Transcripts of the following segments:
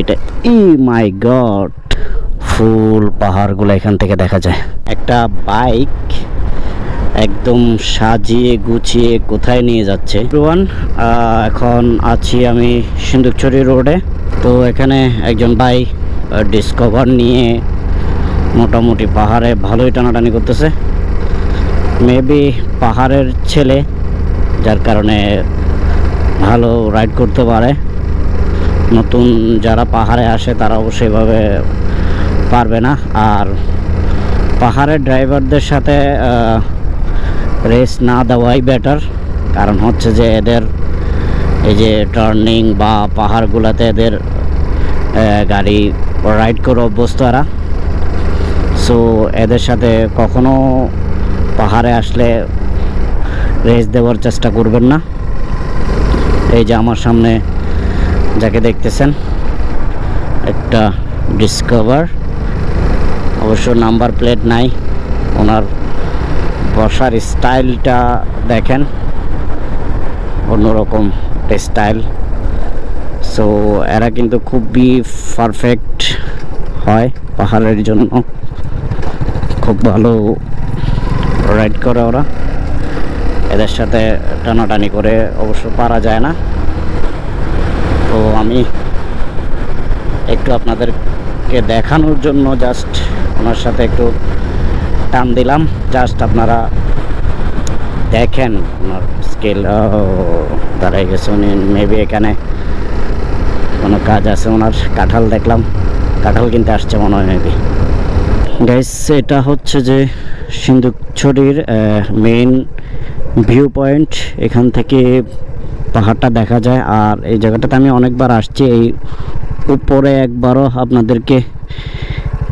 এটা ই মাই গড। ফুল পাহাড়গুলো এখান থেকে দেখা যায়। একটা বাইক একদম সাজিয়ে গুছিয়ে কোথায় নিয়ে যাচ্ছে। এভরিওয়ান এখন আছি আমি সিন্দুকচুরি রোডে। তো এখানে একজন ভাই ডিসকভার নিয়ে মোটামুটি পাহাড়ে ভালোই টানাটানি করতেছে। মেবি পাহাড়ের ছেলে, যার কারণে ভালো রাইড করতে পারে। নতুন যারা পাহাড়ে আসে তারা অবশ্যই এভাবে পারবে না। আর পাহাড়ের ড্রাইভারদের সাথে রেস না দেওয়াই বেটার কারণ হচ্ছে যে এদের এই যে টার্নিং বা পাহাড়গুলোতে এদের গাড়ি রাইড করে অভ্যস্ত এরা। সো এদের সাথে কখনো পাহাড়ে আসলে রেস দেওয়ার চেষ্টা করবেন না। এই যে আমার সামনে যাকে দেখতেছেন, একটা ডিসকভার অবশ্য নাম্বার প্লেট নাই, ওনার বসার স্টাইলটা দেখেন, অন্যরকম স্টাইল সো এরা কিন্তু খুবই পারফেক্ট হয় পাহাড়ের জন্য। খুব ভালো রাইড করে ওরা। এদের সাথে টানাটানি করে অবশ্য পারা যায় না। তো আমি একটু আপনাদেরকে দেখানোর জন্য জাস্ট ওনার সাথে একটু টান দিলাম। জাস্ট আপনারা দেখেন ওনার স্কেল দাঁড়াই গেছে উনি। মেবি এখানে কোনো কাজ আছে ওনার। কাঁঠাল দেখলাম। কাঁঠাল কিনতে আসছে মনে হয় মেবি গাইস এটা হচ্ছে যে সিন্দুকছড়ির মেইন ভিউ পয়েন্ট এখান থেকে পাহাড়টা দেখা যায়। আর এই জায়গাটাতে আমি অনেকবার আসছি। এই উপরে একবারও আপনাদেরকে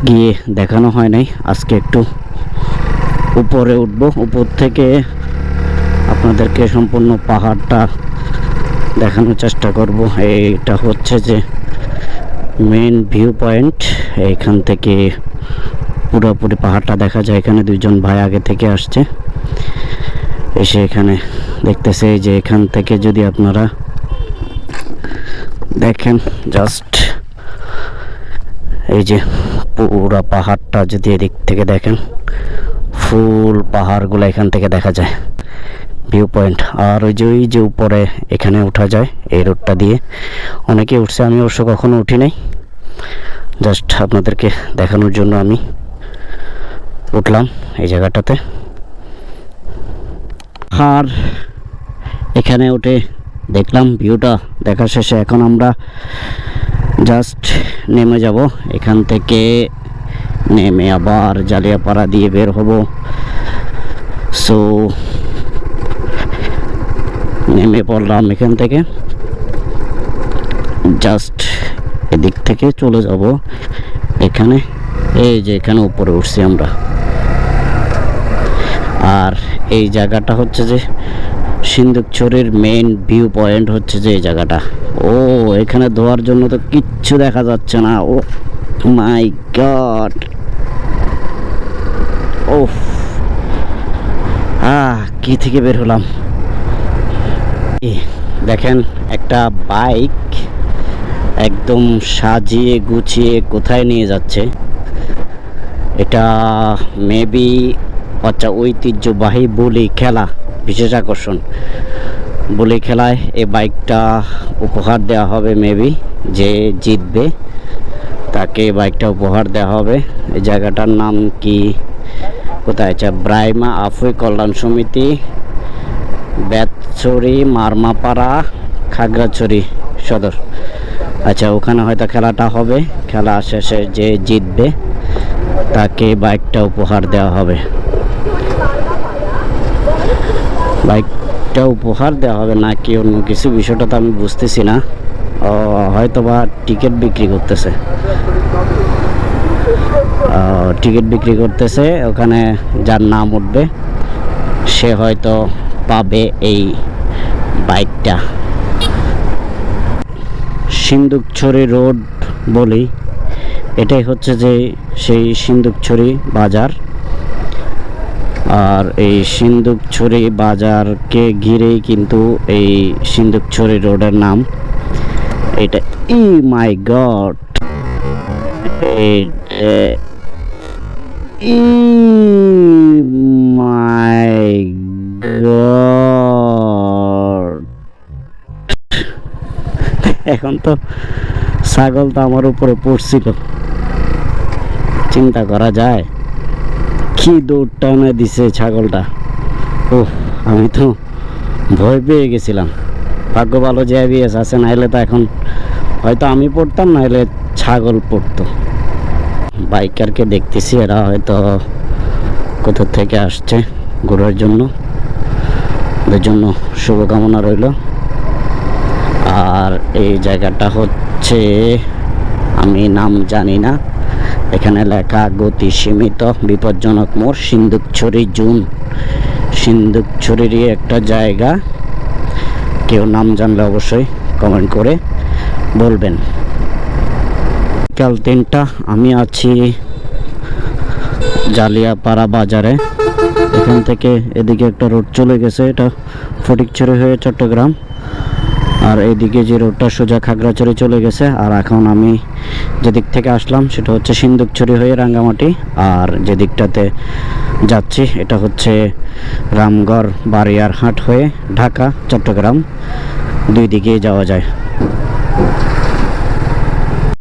গিয়ে দেখানো হয় নাই। আজকে একটু উপরে উঠব। উপর থেকে আপনাদেরকে সম্পূর্ণ পাহাড়টা দেখানোর চেষ্টা করব। এইটা হচ্ছে যে মেন ভিউ পয়েন্ট এইখান থেকে পুরোপুরি পাহাড়টা দেখা যায়। এখানে দুইজন ভাই আগে থেকে আসছে। এসে এখানে দেখতেছে যে এখান থেকে যদি আপনারা দেখেন জাস্ট এই যে পুরো পাহাড়টা যদি এদিক থেকে দেখেন, ফুল পাহাড়গুলো এখান থেকে দেখা যায় ভিউ পয়েন্ট আর ওই যে ওই যে উপরে এখানে ওঠা যায়, এই রোডটা দিয়ে। অনেকে উঠছে, আমি অবশ্য কখনো উঠি নাই। জাস্ট আপনাদেরকে দেখানোর জন্য আমি উঠলাম এই জায়গাটাতে। আর এখানে উঠে দেখলাম ভিউটা। দেখা শেষে এখন আমরা জাস্ট নেমে যাব। এখান থেকে নেমে আবার জালিয়াপাড়া দিয়ে বের হব। সো নেমে পড়লাম এখান থেকে। জাস্ট এদিক থেকে চলে যাব। এখানে, এই যে এখানে উপরে উঠছি আমরা। আর এই জায়গাটা হচ্ছে যে সিন্দুকছড়ির মেইন ভিউ পয়েন্ট হচ্ছে যে এই জায়গাটা। ও, এখানে ধোয়ার জন্য তো কিচ্ছু দেখা যাচ্ছে না। ও মাই গড ও আহ, কি থেকে বের হলাম? দেখেন একটা বাইক একদম সাজিয়ে গুছিয়ে কোথায় নিয়ে যাচ্ছে? এটা মেবি আচ্ছা ঐতিহ্যবাহী বলি খেলা, বিশেষ আকর্ষণ। বলি খেলায় এই বাইকটা উপহার দেওয়া হবে মেবি যে জিতবে, তাকে বাইকটা উপহার দেওয়া হবে। এই জায়গাটার নাম কি? কোথায়? আচ্ছা ব্রাইমা আফুই কল্যাণ সমিতি বেতছড়ি মারমাপাড়া, খাগড়াছড়ি সদর। আচ্ছা ওখানে হয়তো খেলাটা হবে। খেলা শেষে যে জিতবে, তাকে বাইকটা উপহার দেওয়া হবে। বাইকটা উপহার দেওয়া হবে না কি অন্য কিছু? বিষয়টা তো আমি বুঝতেছি না। হয়তো বা টিকিট বিক্রি করতেছে। টিকিট বিক্রি করতেছে, ওখানে যার নাম উঠবে, সে হয়তো পাবে এই বাইকটা। সিন্দুকছড়ি রোড বলি, এটাই হচ্ছে যে সেই সিন্দুকছড়ি বাজার। আর এই সিন্দুকছড়ি বাজারকে ঘিরেই কিন্তু এই সিন্দুকছড়ি রোডের নাম। এটা, ই মাই গড। ই মাই গড। এখন তো ছাগল তো আমার উপরে পড়ছিল। চিন্তা করা যায়। কি দৌড় টানা দিছে ছাগলটা। ও আমি তো ভয় পেয়ে গেছিলাম। ভাগ্য ভালো যে অ্যাবিএস আছে নাহলে তো এখন হয়তো আমি পড়তাম নাহলে ছাগল পড়তো। বাইকারকে দেখতেছি, এরা হয়তো কোথা থেকে আসছে ঘোরার জন্য। ওদের জন্য শুভকামনা রইল। আর এই জায়গাটা হচ্ছে, আমি নাম জানি না। এখানে লেখা, গতি সীমিত, বিপজ্জনক মোড় সিন্দুকছড়ি জুন। সিন্দুকছড়িরই একটা জায়গা। কেউ নাম জানলে অবশ্যই কমেন্ট করে বলবেন। বিকাল তিনটা, আমি আছি জালিয়াপাড়া বাজারে। এখান থেকে এদিকে একটা রোড চলে গেছে, এটা ফটিকছড়ি হয়ে চট্টগ্রাম। আর এইদিকে যে রোডটা সোজা খাগড়াছড়ি চলে গেছে, আর এখন আমি যেদিক থেকে আসলাম সেটা হচ্ছে সিন্দুকছড়ি হয়ে রাঙ্গামাটি, আর যে দিকটাতে যাচ্ছি এটা হচ্ছে রামগড় বারিয়ারহাট হয়ে ঢাকা, চট্টগ্রাম, দুই দিকেই যাওয়া যায়।